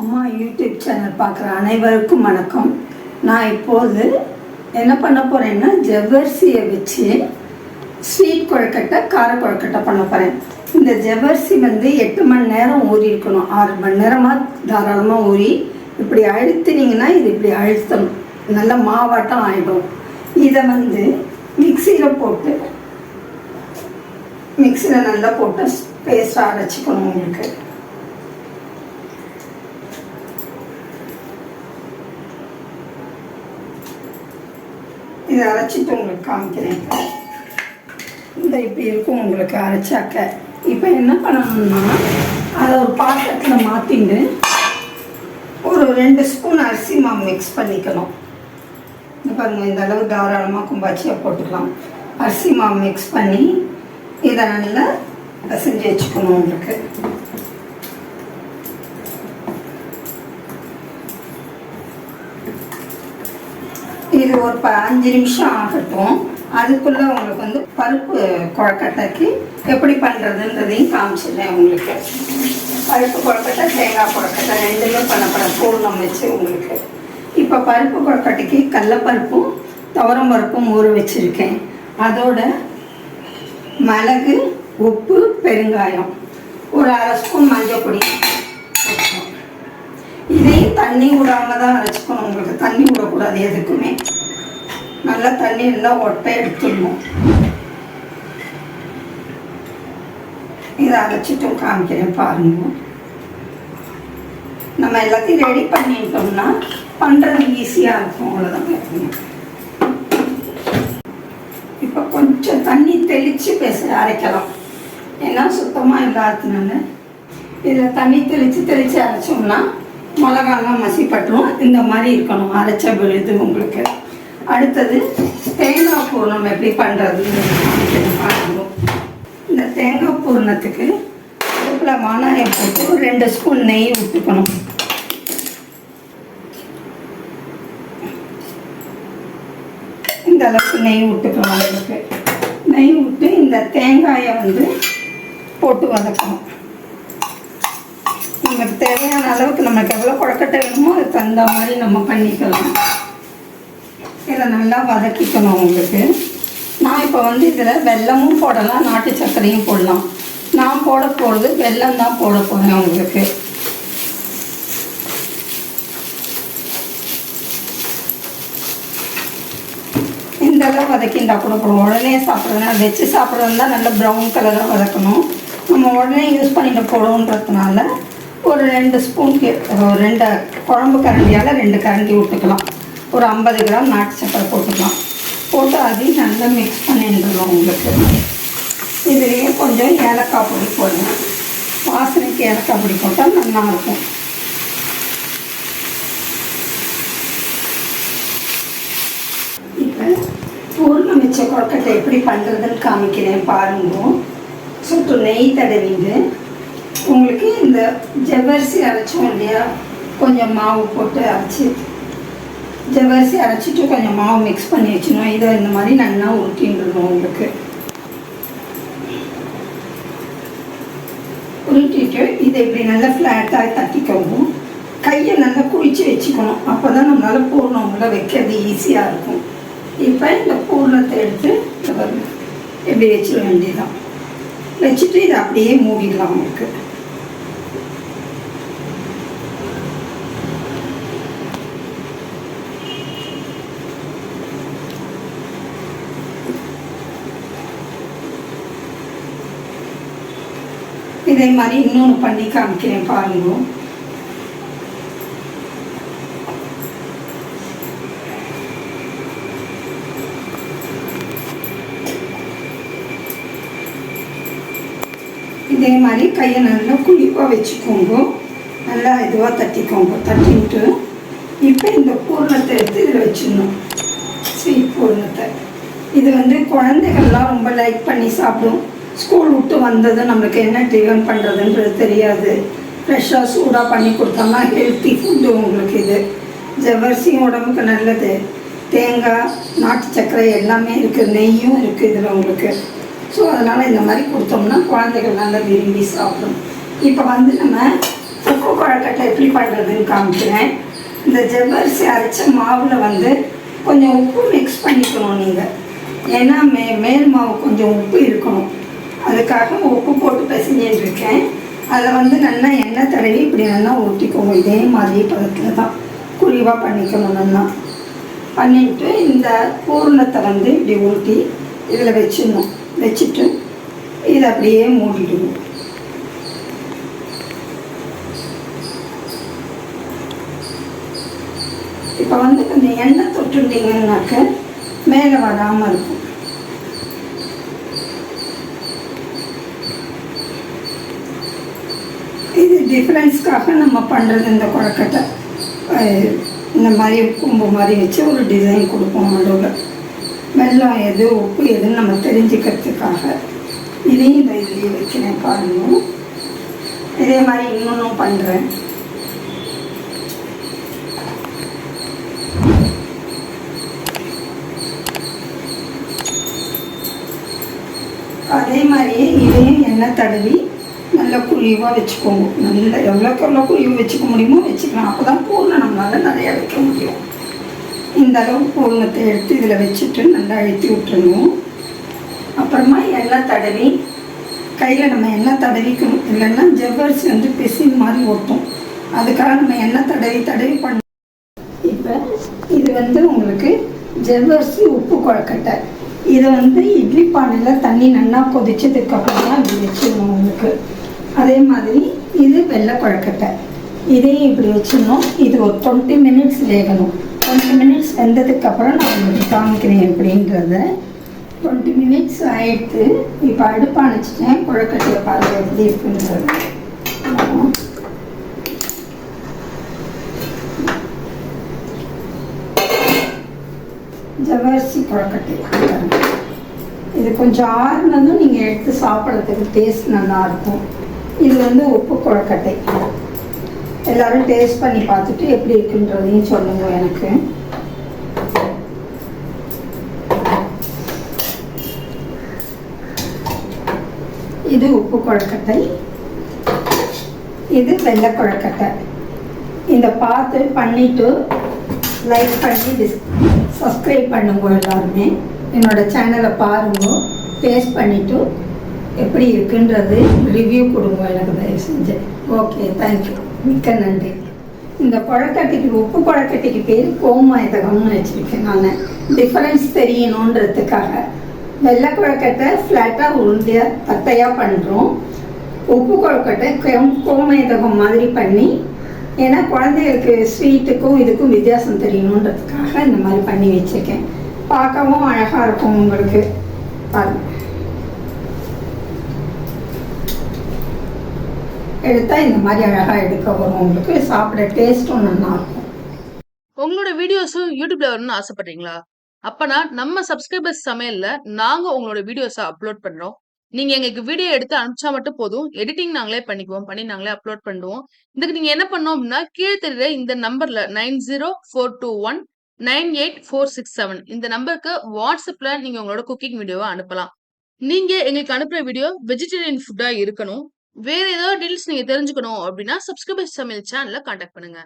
அம்மா YouTube channel பார்க்குற அனைவருக்கும் வணக்கம். நான் இப்போது என்ன பண்ண போகிறேன்னா ஜவ்வரிசியை வச்சு ஸ்வீட் கொழுக்கட்டை கார கொழுக்கட்டை பண்ண போகிறேன் இந்த ஜவ்வரிசி வந்து எட்டு மணி நேரம் ஊறி இருக்கணும். ஆறு மணி நேரமாக தாராளமாக ஊறி இப்படி அழுத்தினீங்கன்னா இது இப்படி அழுத்தணும். நல்ல மாவாட்டம் ஆகிடும் இதை வந்து மிக்சியில் போட்டு மிக்சியில் நல்லா போட்டு பேஸ்ட்டாக அரைச்சிக்கணும் உங்களுக்கு. இதை அரைச்சிட்டு உங்களுக்கு காமிக்கிறேன். இந்த இப்படி இருக்கும் உங்களுக்கு அரைச்சாக்க. இப்போ என்ன பண்ணணும்னா அதை ஒரு பாத்திரத்தில் மாற்றிட்டு ஒரு ரெண்டு ஸ்பூன் அரிசி மாவு மிக்ஸ் பண்ணிக்கணும் இந்த பாருங்கள் இந்த அளவு தாராளமாக கும்பாச்சியாக போட்டுக்கலாம். அரிசி மாவு மிக்ஸ் பண்ணி இதை நல்லா செஞ்சு வச்சுக்கணும் உங்களுக்கு. இது ஒரு ப அஞ்சு நிமிஷம் ஆகட்டும். அதுக்குள்ளே உங்களுக்கு வந்து பருப்பு குழக்கட்டைக்கு எப்படி பண்ணுறதுன்றதையும் காமிச்சிடுறேன் உங்களுக்கு. பருப்பு குழக்கட்டை தேங்காய் குழக்கட்டை ரெண்டுமே பண்ணப்பட பூர்ணம் வச்சு உங்களுக்கு. இப்போ பருப்பு குழக்கட்டைக்கு கடலப்பருப்பும் துவரம் பருப்பும் ஊற வச்சுருக்கேன். அதோட மிளகு உப்பு பெருங்காயம். ஒரு அரை ஸ்பூன் மஞ்சள் பொடி. தண்ணி விடாம தான் அரைச்சிக்கணும் உங்களுக்கு. தண்ணி விடக்கூடாது எதுக்குமே. நல்லா தண்ணி இருந்தால் ஒட்டை எடுத்துடணும். இதை அரைச்சிட்டும் காமிக்கிறேன் பாருங்க. நம்ம எல்லாத்தையும் ரெடி பண்ணிட்டோம்னா பண்ணுறது ஈஸியாக இருக்கும். அவ்வளோதான் இப்போ கொஞ்சம் தண்ணி தெளித்து பேச அரைக்கலாம். ஏன்னா சுத்தமாக இல்லாததுனால. இதில் தண்ணி தெளித்து தெளித்து அரைச்சோம்னா மிளகாலாம் மசிப்பட்டுரும் இந்த மாதிரி இருக்கணும். அரைச்ச விழுது உங்களுக்கு. அடுத்தது தேங்காய் பூர்ணம் எப்படி பண்ணுறதுன்னு பார்க்கணும் இந்த தேங்காய் பூர்ணத்துக்கு அடுப்பில் வானாயம் போட்டு ரெண்டு ஸ்பூன் நெய் விட்டுக்கணும் இந்த அளவுக்கு நெய் விட்டுக்கலாம் உங்களுக்கு. நெய் விட்டு இந்த தேங்காயை வந்து போட்டு வதக்கணும். நமக்கு தேவையான அளவுக்கு நமக்கு எவ்வளோ கொழக்கட்டை வேணுமோ அதுக்கு தகுந்த மாதிரி நம்ம பண்ணிக்கலாம். இதை நல்லா வதக்கிக்கணும் உங்களுக்கு. நான் இப்போ வந்து இதில் வெல்லமும் போடலாம் நாட்டு சர்க்கரையும் போடலாம். நான் போட போகிறது வெல்லம் தான் போட போகிறேன் உங்களுக்கு. இந்த அளவு வதக்கிண்டா கூட போடுவோம் உடனே சாப்பிட்றதுனா வச்சு சாப்பிட்றதுனா நல்ல ப்ரௌன் கலராக வதக்கணும். நம்ம உடனே யூஸ் பண்ணிட்டு போடுவோன்றதுனால ரெண்டு ஸ்பூனுக்கு ரெண்டு குழம்பு கரண்டியால் ரெண்டு கரண்டி விட்டுக்கலாம் ஒரு ஐம்பது கிராம் நாட்டு சக்கரை போட்டுக்கலாம். போட்டு அதையும் நல்லா மிக்ஸ் பண்ணிட்டுருவோம் உங்களுக்கு. இதுலேயே கொஞ்சம் ஏலக்காய் பொடி போடுங்க வாசனைக்கு ஏலக்காய் பொடி போட்டால் நல்லாயிருக்கும் இப்போ பூர்ணம் வச்ச கொழக்கட்டை எப்படி பண்ணுறதுன்னு காமிக்கிறேன் பாருங்க. சுற்று நெய் தடவிட்டு உங்களுக்கு இந்த ஜவ்வரிசி அரைச்சோம் இல்லையா கொஞ்சம் மாவு போட்டு அரைச்சி ஜவ்வரிசி அரைச்சிட்டு கொஞ்சம் மாவு மிக்ஸ் பண்ணி வச்சிடணும். இதை இந்த மாதிரி நல்லா உருட்டின்றணும் உங்களுக்கு. உருட்டிட்டு இதை இப்படி நல்லா ஃப்ளாட்டாக தட்டிக்கவும். கையை நல்லா குளிச்சு வச்சுக்கணும். அப்போ தான் நம்மளால் பூர்ணம் உள்ள வைக்கிறது ஈஸியாக இருக்கும். இப்போ இந்த பூர்ணத்தை எடுத்து இப்படி வச்சிட வேண்டியதுதான். வச்சுட்டு இதை அப்படியே மூடிடலாம் உங்களுக்கு. இதே மாதிரி இன்னொன்று பண்ணி காமிக்கிறேன் பாருங்க. இதே மாதிரி கையை நல்லா குழிப்பாக வச்சுக்கோங்க. நல்லா இதுவாக தட்டிக்கோங்க தட்டிட்டு. இப்போ இந்த பூர்ணத்தை எடுத்து இதில் வச்சிடணும். ஸ்வீட் பூர்ணத்தை. இது வந்து குழந்தைகள்லாம் ரொம்ப லைக் பண்ணி சாப்பிடும். ஸ்கூல் விட்டு வந்ததும் நம்மளுக்கு என்ன டிஃபன் பண்ணுறதுன்றது தெரியாது. ஃப்ரெஷ்ஷாக சூடாக பண்ணி கொடுத்தோம்னா ஹெல்த்தி ஃபுட்டு உங்களுக்கு இது. ஜவ்வரிசியும் உடம்புக்கு நல்லது. தேங்காய் நாட்டு சர்க்கரை எல்லாமே இருக்குது நெய்யும் இருக்குது இதில் உங்களுக்கு. ஸோ அதனால் இந்த மாதிரி கொடுத்தோம்னா குழந்தைகள் நல்லா விரும்பி சாப்பிடும். இப்போ வந்து நம்ம உப்பு குழக்கட்டை எப்படி பண்ணுறதுன்னு காமிக்கிறேன். இந்த ஜவ்வரிசி அரைச்ச மாவில் வந்து கொஞ்சம் உப்பு மிக்ஸ் பண்ணிக்கணும் நீங்கள் ஏன்னா மே மேல் மாவு கொஞ்சம் உப்பு இருக்கணும். அதுக்காக உப்பு போட்டு பிசைஞ்சிட்டு இருக்கேன். அதை வந்து நல்லா எண்ணெய் தடவி இப்படி நல்லா ஊற்றிக்கோங்க இதே மாதிரி பதத்தில் தான் குழிவாக பண்ணிக்கணும் நல்லா. பண்ணிட்டு இந்த பூர்ணத்தை வந்து இப்படி ஊற்றி இதில் வச்சிடணும். வச்சுட்டு இதை அப்படியே மூடிடுவோம் இப்போ வந்து கொஞ்சம் எண்ணெய் தொட்டுட்டிங்கன்னாக்க மேலே வராமல் இருக்கும் இது டிஃப்ரென்ஸ்க்காக நம்ம பண்ணுறது இந்த கொழக்கட்டை. இந்த மாதிரி கும்பு மாதிரி வச்சு ஒரு டிசைன் கொடுப்போம் நடுவில் வெள்ளம் எது உப்பு எதுன்னு நம்ம தெரிஞ்சுக்கிறதுக்காக இதையும் இந்த இதுலேயே வைக்கிறேன் பாருங்கள் இதே மாதிரி இன்னொன்றும் பண்ணுறேன் அதே மாதிரியே இதையும் எண்ணெய் தடவி நல்லா குழிவாக வச்சுக்கோங்க. நல்ல எவ்வளோக்கு எவ்வளோ குழிவு வச்சுக்க முடியுமோ வச்சுக்கலாம். அப்போ தான் பூர்ணம் நம்மளால் நிறையா வைக்க முடியும். இந்த அளவு பூர்ணத்தை எடுத்து இதில் வச்சுட்டு நல்லா அழுத்தி விட்டுருணும் அப்புறமா எண்ணெய் தடவி கையில் நம்ம எண்ணெய் தடவிக்கணும். இல்லைன்னா ஜவ்வரிசி வந்து பிசின் மாதிரி ஒட்டும். அதுக்காக நம்ம எண்ணெய் தடவி தடவி பண்ண இப்போ இது வந்து உங்களுக்கு ஜவ்வரிசி உப்பு குழக்கட்டை. இதை வந்து இட்லி பானையில் தண்ணி நல்லா கொதிச்சதுக்கப்புறம் தான் இப்படி வச்சிடணும் உங்களுக்கு. அதே மாதிரி இது வெள்ளை குழக்கட்டை இதையும் இப்படி வச்சிடணும். இது ஒரு டுவெண்ட்டி மினிட்ஸ் வேகணும். டுவெண்ட்டி மினிட்ஸ் வெந்ததுக்கப்புறம் நான் உங்களுக்கு காமிக்கிறேன் எப்படின்றத. டுவெண்ட்டி மினிட்ஸ் ஆயிடுத்து இப்போ அடுப்பு அணைச்சிட்டேன். குழக்கட்டையை பார்த்து எப்படி இருக்குன்றது. ஜவரிசி ஜவ்வரிசி இது கொஞ்சம் ஆறுனதும் நீங்கள் எடுத்து சாப்பிட்றதுக்கு டேஸ்ட் நல்லா இருக்கும். இது வந்து உப்பு கொழக்கட்டை. எல்லாரும் டேஸ்ட் பண்ணி பார்த்துட்டு எப்படி இருக்குன்றதையும் சொல்லுங்க எனக்கு. இது உப்பு கொழக்கட்டை. இது வெள்ளை கொழக்கட்டை. இந்த பார்த்து பண்ணிட்டு லைக் பண்ணி டிஸ் சப்ஸ்கிரைப் பண்ணுங்க எல்லாருமே. என்னோட சேனலை பாருங்க டேஸ்ட் பண்ணிவிட்டு எப்படி இருக்குன்றது ரிவ்யூ கொடுங்க எனக்கு தயவு செஞ்சு. ஓகே தேங்க்யூ மிக்க நன்றி. இந்த குழக்கட்டைக்கு உப்பு குழக்கட்டைக்கு பேர் கோமாயத்தகம்னு வச்சுருக்கேன் நான். டிஃப்ரென்ஸ் தெரியணுன்றதுக்காக. வெள்ளை குழக்கட்டை ஃப்ளாட்டாக உருண்டையாக தத்தையாக பண்ணுறோம் உப்பு கொழுக்கட்டை கோம் கோமேதகம் மாதிரி பண்ணி ஏன்னா குழந்தைகளுக்கு ஸ்வீட்டுக்கும் இதுக்கும் வித்தியாசம் தெரியணுன்றதுக்காக இந்த மாதிரி பண்ணி வச்சுருக்கேன். பார்க்கவும் அழகாக இருக்கும் உங்களுக்கு. பாருங்கள் எடுத்தால் இந்த மாதிரி அழகாக எடுக்க வரும். உங்களுக்கு சாப்பிட டேஸ்ட்டும் நல்லாயிருக்கும் உங்களோட வீடியோஸும் யூடியூப்ல வரணும்னு ஆசைப்படுறீங்களா? அப்பனா நம்ம சப்ஸ்கிரைபர்ஸ் சமையல்ல நாங்க உங்களோட வீடியோஸை அப்லோட் பண்றோம். நீங்க எங்களுக்கு வீடியோ எடுத்து அனுப்பிச்சா மட்டும் போதும். எடிட்டிங் நாங்களே பண்ணிக்குவோம். பண்ணி நாங்களே அப்லோட் பண்ணுவோம். இதுக்கு நீங்க என்ன பண்ணோம் அப்படின்னா கீழே தெரியுற இந்த நம்பர்ல nine zero four two one nine eight four six seven இந்த நம்பருக்கு வாட்ஸ்அப்ல நீங்க உங்களோட குக்கிங் வீடியோவை அனுப்பலாம். நீங்க எங்களுக்கு அனுப்புற வீடியோ வெஜிடேரியன் ஃபுட்டா இருக்கணும். வேற ஏதாவது டீல்ஸ் நீங்க தெரிஞ்சுக்கணும் அப்படின்னா சப்ஸ்கிரைபர்ஸ் சமையல் சேனலை காண்டாக்ட் பண்ணுங்க.